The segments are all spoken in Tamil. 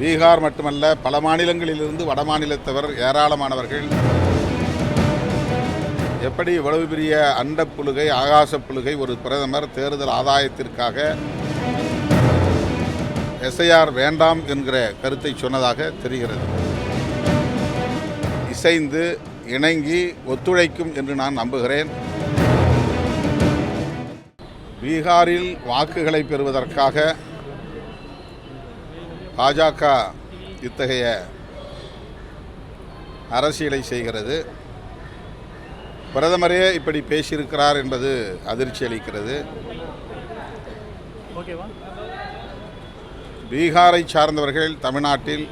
பீகார் மட்டுமல்ல பல மாநிலங்களிலிருந்து வட மாநிலத்தவர் ஏராளமானவர்கள். எப்படி இவ்வளவு பெரிய அண்டப் புழுகை ஆகாசப் புழுகை ஒரு பிரதமர் தேர்தல் ஆதாயத்திற்காக எஸ்ஐஆர் வேண்டாம் என்கிற கருத்தை சொன்னதாக தெரிகிறது. இசைந்து இணங்கி ஒத்துழைக்கும் என்று நான் நம்புகிறேன். பீகாரில் வாக்குகளை பெறுவதற்காக பாஜக இத்தகைய அரசியலை செய்கிறது. பிரதமரே இப்படி பேசியிருக்கிறார் என்பது அதிர்ச்சி அளிக்கிறது. பீகாரை சார்ந்தவர்கள் தமிழ்நாட்டில்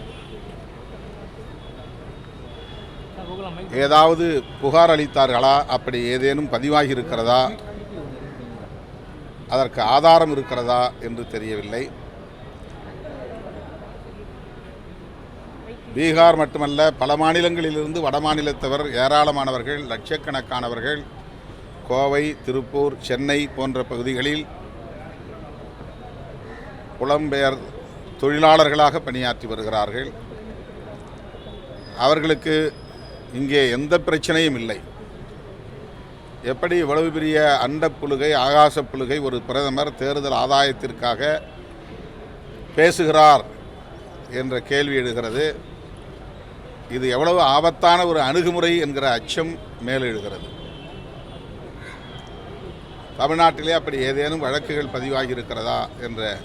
ஏதாவது புகார் அளித்தார்களா? அப்படி ஏதேனும் பதிவாகி இருக்கிறதா அதற்கு ஆதாரம் இருக்கிறதா? என்று தெரியவில்லை. பீகார் மட்டுமல்ல பல மாநிலங்களிலிருந்து வட மாநிலத்தவர் ஏராளமானவர்கள் லட்சக்கணக்கானவர்கள் கோவை திருப்பூர் சென்னை போன்ற பகுதிகளில் புலம்பெயர் தொழிலாளர்களாக பணியாற்றி வருகிறார்கள். அவர்களுக்கு இங்கே எந்த பிரச்சனையும் இல்லை. எப்படி இவ்வளவு பெரிய அண்டப் புழுகை ஆகாசப் புழுகை ஒரு பிரதமர் தேர்தல் ஆதாயத்திற்காக பேசுகிறார் என்ற கேள்வி எழுகிறது. இது எவ்வளவு ஆபத்தான ஒரு அணுகுமுறை என்கிற அச்சம் மேலெழுகிறது. தமிழ்நாட்டிலே அப்படி ஏதேனும் வழக்குகள் பதிவாகி இருக்கிறதா என்ற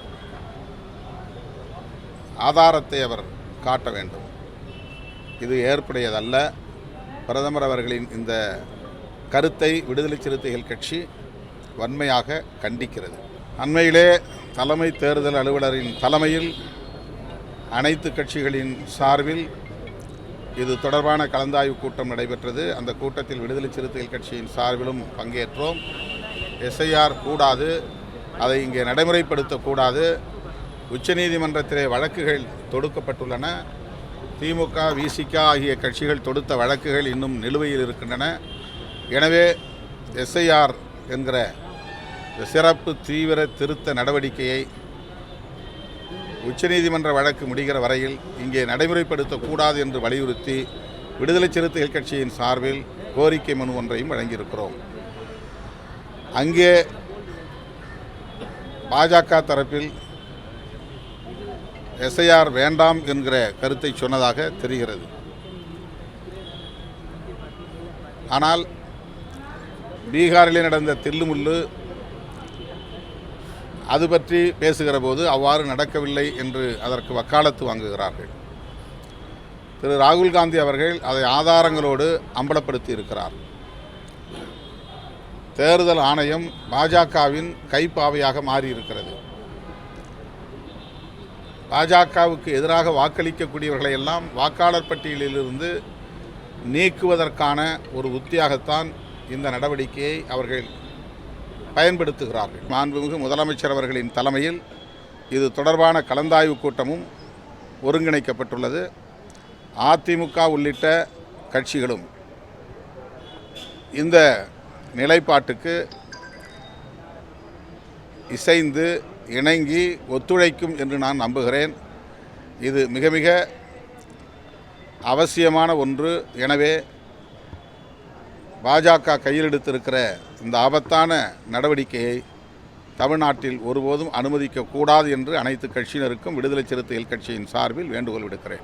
ஆதாரத்தை அவர் காட்ட வேண்டும். இது ஏற்புடையதல்ல. பிரதமர் அவர்களின் இந்த கருத்தை விடுதலை சிறுத்தைகள் கட்சி வன்மையாக கண்டிக்கிறது. அண்மையிலே தலைமை தேர்தல் அலுவலரின் தலைமையில் அனைத்து கட்சிகளின் சார்பில் இது தொடர்பான கலந்தாய்வு கூட்டம் நடைபெற்றது. அந்த கூட்டத்தில் விடுதலை சிறுத்தைகள் கட்சியின் சார்பிலும் பங்கேற்றோம். எஸ்ஐஆர் கூடாது. அதை இங்கே நடைமுறைப்படுத்தக்கூடாது. உச்சநீதிமன்றத்திலே வழக்குகள் தொடுக்கப்பட்டுள்ளன. திமுக விசிக ஆகிய கட்சிகள் தொடுத்த வழக்குகள் இன்னும் நிலுவையில் இருக்கின்றன. எனவே எஸ்ஐஆர் என்கிற சிறப்பு தீவிர திருத்த நடவடிக்கையை உச்சநீதிமன்ற வழக்கு முடிகிற வரையில் இங்கே நடைமுறைப்படுத்தக்கூடாது என்று வலியுறுத்தி விடுதலை சிறுத்தைகள் கட்சியின் சார்பில் கோரிக்கை மனு ஒன்றையும் வழங்கியிருக்கிறோம். அங்கே பாஜக தரப்பில் எஸ்ஐஆர் வேண்டாம் என்கிற கருத்தை சொன்னதாக தெரிகிறது. ஆனால் பீகாரிலே நடந்த தில்லுமுல்லு அது பற்றி பேசுகிற போது அவ்வாறு நடக்கவில்லை என்று அதற்கு வக்காலத்து வாங்குகிறார்கள். திரு ராகுல் காந்தி அவர்கள் அதை ஆதாரங்களோடு அம்பலப்படுத்தி இருக்கிறார். தேர்தல் ஆணையம் பாஜகவின் கைப்பாவையாக மாறியிருக்கிறது. பாஜகவுக்கு எதிராக வாக்களிக்கக்கூடியவர்களை எல்லாம் வாக்காளர் பட்டியலிலிருந்து நீக்குவதற்கான ஒரு உத்தியாகத்தான் இந்த நடவடிக்கையை அவர்கள் பயன்படுத்துகிறார்கள். மாண்புமிகு முதலமைச்சர் அவர்களின் தலைமையில் இது தொடர்பான கலந்தாய்வு கூட்டமும் ஒருங்கிணைக்கப்பட்டுள்ளது. அதிமுக உள்ளிட்ட கட்சிகளும் இந்த நிலைப்பாட்டுக்கு இசைந்து இணங்கி ஒத்துழைக்கும் என்று நான் நம்புகிறேன். இது மிக மிக அவசியமான ஒன்று. எனவே பாஜக கையில் எடுத்திருக்கிற இந்த ஆபத்தான நடவடிக்கையை தமிழ்நாட்டில் ஒருபோதும் அனுமதிக்கக்கூடாது என்று அனைத்து கட்சியினருக்கும் விடுதலை சிறுத்தைகள் கட்சியின் சார்பில் வேண்டுகோள் விடுக்கிறேன்.